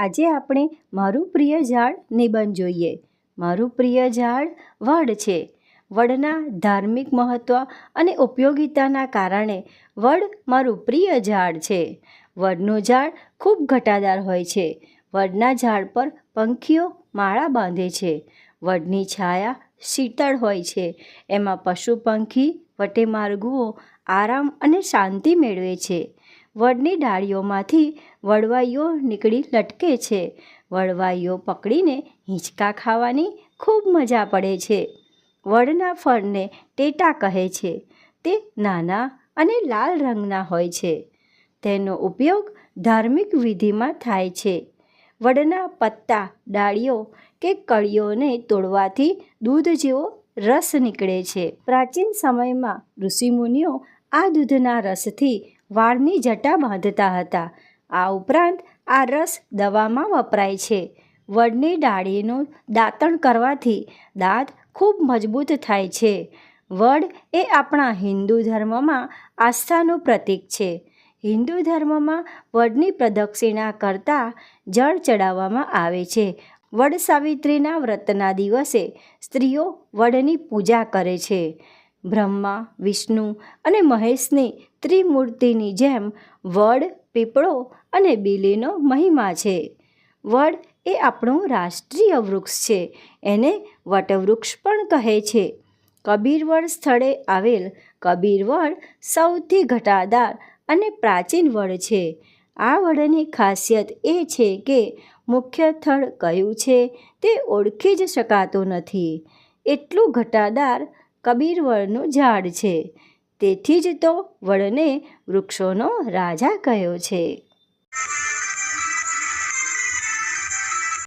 આજે આપણે મારું પ્રિય ઝાડ નિબંધ જોઈએ. મારું પ્રિય ઝાડ વડ છે. વડના ધાર્મિક મહત્ત્વ અને ઉપયોગિતાના કારણે વડ મારું પ્રિય ઝાડ છે. વડનું ઝાડ ખૂબ ઘટાદાર હોય છે. વડના ઝાડ પર પંખીઓ માળા બાંધે છે. વડની છાયા શીતળ હોય છે. એમાં પશુ પંખી વટે માર્ગુઓ આરામ અને શાંતિ મેળવે છે. વડની ડાળીઓમાંથી વડવાઈઓ નીકળી લટકે છે. વડવાઈઓ પકડીને હિંચકા ખાવાની ખૂબ મજા પડે છે. વડના ફળને ટેટા કહે છે. તે નાના અને લાલ રંગના હોય છે. તેનો ઉપયોગ ધાર્મિક વિધિમાં થાય છે. વડના પત્તા, ડાળીઓ કે કળીઓને તોડવાથી દૂધ જેવો રસ નીકળે છે. પ્રાચીન સમયમાં ઋષિમુનિઓ આ દૂધના રસથી વાળની જટા બાંધતા હતા. આ ઉપરાંત આ રસ દવામાં વપરાય છે. વડની ડાળીનું દાંતણ કરવાથી દાંત ખૂબ મજબૂત થાય છે. વડ એ આપણા હિન્દુ ધર્મમાં આસ્થાનું પ્રતીક છે. હિન્દુ ધર્મમાં વડની પ્રદક્ષિણા કરતાં જળ ચડાવવામાં આવે છે. વડ સાવિત્રીના વ્રતના દિવસે સ્ત્રીઓ વડની પૂજા કરે છે. બ્રહ્મા, વિષ્ણુ અને મહેશની ત્રિમૂર્તિની જેમ વડ, પીપળો અને બીલીનો મહિમા છે. વડ એ આપણું રાષ્ટ્રીય વૃક્ષ છે, એને વટવૃક્ષ પણ કહે છે. કબીરવડ સ્થળે આવેલ કબીરવડ સૌથી ઘટાદાર અને પ્રાચીન વડ છે. આ વડની ખાસિયત એ છે કે મુખ્ય થડ કયું છે તે ઓળખી જ શકાતું નથી. એટલું ઘટાદાર કબીરવડનું ઝાડ છે. તેથી જ તો વડને વૃક્ષોનો રાજા કહ્યો છે.